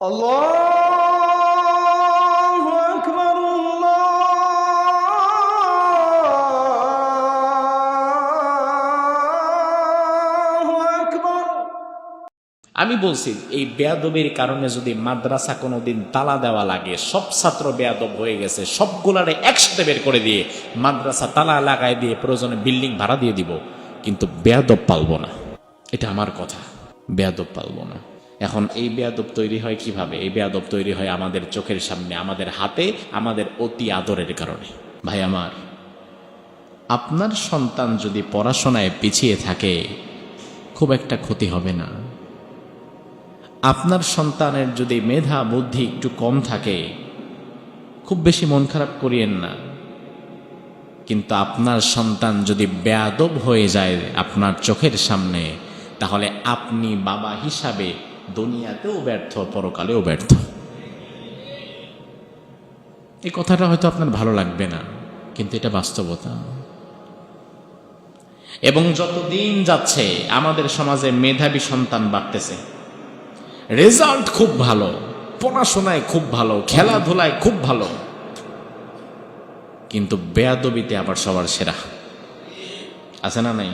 الله أكبر الله أكبر আমি বলছি এই বেয়াদবির কারণে যদি মাদ্রাসা কোনোদিন তালা দেওয়া লাগে সব ছাত্র বেয়াদব হয়ে গেছে সবগুলারে একসাথে বের করে দিয়ে মাদ্রাসা তালা লাগায় দিয়ে প্রয়োজনে বিল্ডিং ভাড়া দিয়ে দিব কিন্তু বেয়াদব পালবো না এটা আমার কথা বেয়াদব পালবো না এখন এই বেয়াদব তৈরি হয় কীভাবে? এই বেয়াদব তৈরি হয় আমাদের চোখের সামনে, আমাদের হাতে, আমাদের অতি আদরের কারণে। ভাই আমার, আপনার সন্তান যদি পড়াশোনায় পিছিয়ে থাকে, খুব একটা ক্ষতি হবে না। আপনার সন্তানের যদি মেধা, বুদ্ধি একটু কম থাকে, খুব বেশি মন খারাপ করিয়েন না। কিন্তু আপনার সন্তান যদি বেয়াদব হয়ে যায় আপনার চোখের সামনে, তাহলে আপনি বাবা হিসাবে দুনিয়াতেও ব্যর্থ, পরকালেও ব্যর্থ। এই কথাটা হয়তো আপনার ভালো লাগবে না, কিন্তু এটা বাস্তবতা। এবং যতদিন যাচ্ছে, আমাদের সমাজে মেধাবী সন্তান বাড়তেছে। রেজাল্ট খুব ভালো, পড়াশোনায় খুব ভালো, খেলাধুলায় খুব ভালো। কিন্তু বেয়াদবিতে আবার সবার সেরা। আছে না নাই?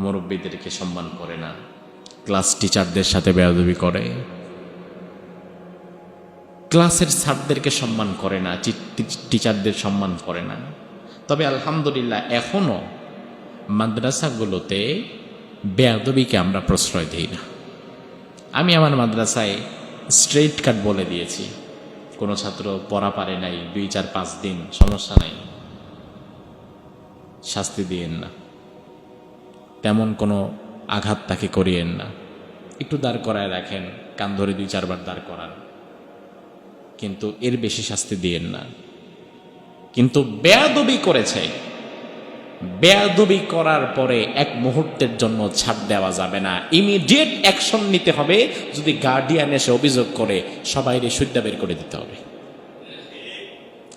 মুরব্বীদেরকে সম্মান করে না। ক্লাস টিচারদের সাথে বেয়াদবি করে। ক্লাসের স্যারদেরকে সম্মান করে না টিচারদের সম্মান করে না। তবে আলহামদুলিল্লাহ এখনও মাদ্রাসাগুলোতে বেয়াদবিকে আমরা প্রশ্রয় দিই না। আমি আমার মাদ্রাসায় স্ট্রেট কাট বলে দিয়েছি। কোনো ছাত্র পড়া পারে নাই, দুই, চার, পাঁচ দিন, সমস্যা নাই। শাস্তি দিয়েন না। তেমন কোনো আঘাত তাকে করিয়েন না। একটু দাঁড় করায় রাখেন, কান ধরে দুই চারবার দাঁড় করান। কিন্তু এর বেশি শাস্তি দিয়েন না। কিন্তু বেয়াদবি করেছে। বেয়াদবি করার পরে এক মুহূর্তের জন্য ছাড় দেওয়া যাবে না। ইমিডিয়েট অ্যাকশন নিতে হবে। যদি গার্ডিয়ান এসে অভিযোগ করে সবাই সুদ্যা বের করে দিতে হবে।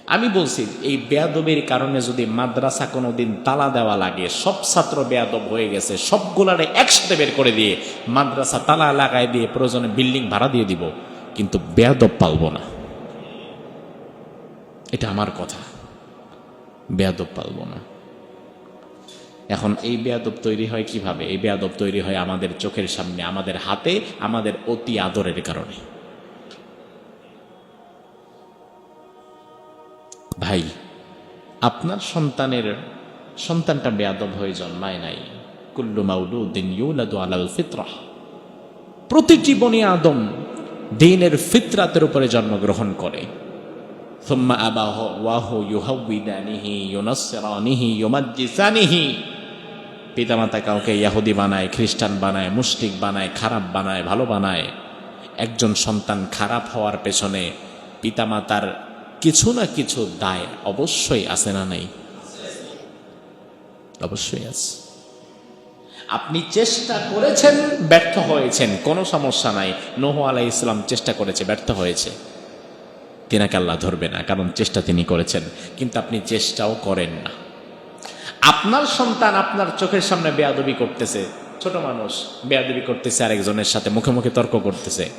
আমি বলছি, এই বেয়াদবির কারণে যদি মাদ্রাসা কোনোদিন তালা দেওয়া লাগে, সব ছাত্র বেয়াদব হয়ে গেছে, সবগুলারে একসাথে বের করে দিয়ে মাদ্রাসা তালা লাগায় দিয়ে প্রয়োজনে বিল্ডিং ভাড়া দিয়ে দিব, কিন্তু বেয়াদব পালবো না। এটা আমার কথা। বেয়াদব পালবো না। এখন এই বেয়াদব তৈরি হয় কীভাবে? এই বেয়াদব তৈরি হয় আমাদের চোখের সামনে, আমাদের হাতে, আমাদের অতি আদরের কারণে। ভাই, আপনার সন্তানের সন্তানটা বেয়াদব হয়ে জন্মায় নাই। কুল্লু মাউলুদ্দিন ইউলাদু আলাল ফিতরাহ প্রতিটি বনি আদম দিনের ফিতরাতের উপরে জন্মগ্রহণ করে। সোম্মা আবাহ ওয়াহ ইউহাউদ্দানিহি ইউনাসরানিহি ইউমাজ্জিসানিহি। পিতামাতা কাউকে ইয়াহুদি বানায়, খ্রিস্টান বানায়, মুশরিক বানায়, খারাপ বানায়, ভালো বানায়। একজন সন্তান খারাপ হওয়ার পেছনে পিতামাতার কিছু না কিছু দায় অবশ্যই আছে না নাই? অবশ্যই আছে। আপনি চেষ্টা করেছেন, ব্যর্থ হয়েছেন, কোনো সমস্যা নাই। নোহ আলাই ইসলাম চেষ্টা করেছে, ব্যর্থ হয়েছে। তিনাকে আল্লাহ ধরবে না, কারণ চেষ্টা তিনি করেছেন, কিন্তু আপনি চেষ্টাও করেন না। আপনার সন্তান আপনার চোখের সামনে বেয়াদবি করতেছে, ছোট মানুষ, বেয়াদবি করতেছে আরেকজনের সাথে, মুখে মুখে তর্ক করতেছে।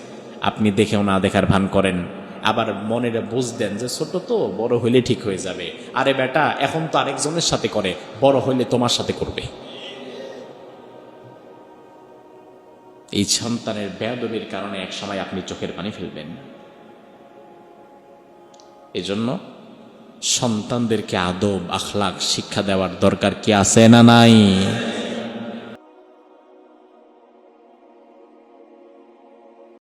আপনি দেখেও না দেখার ভান করেন। আবার মনের বুঝ দেন যে ছোট তো, বড় হইলে ঠিক হয়ে যাবে। আরে বেটা, এখন তো আরেকজনের সাথে করে, বড় হইলে তোমার সাথে করবে। এই সন্তানের বেয়াদবির কারণে এক সময় আপনি চোখের পানি ফেলবেন। এজন্য সন্তানদেরকে আদব আখলাক শিক্ষা দেওয়ার দরকার কি আছে না নাই?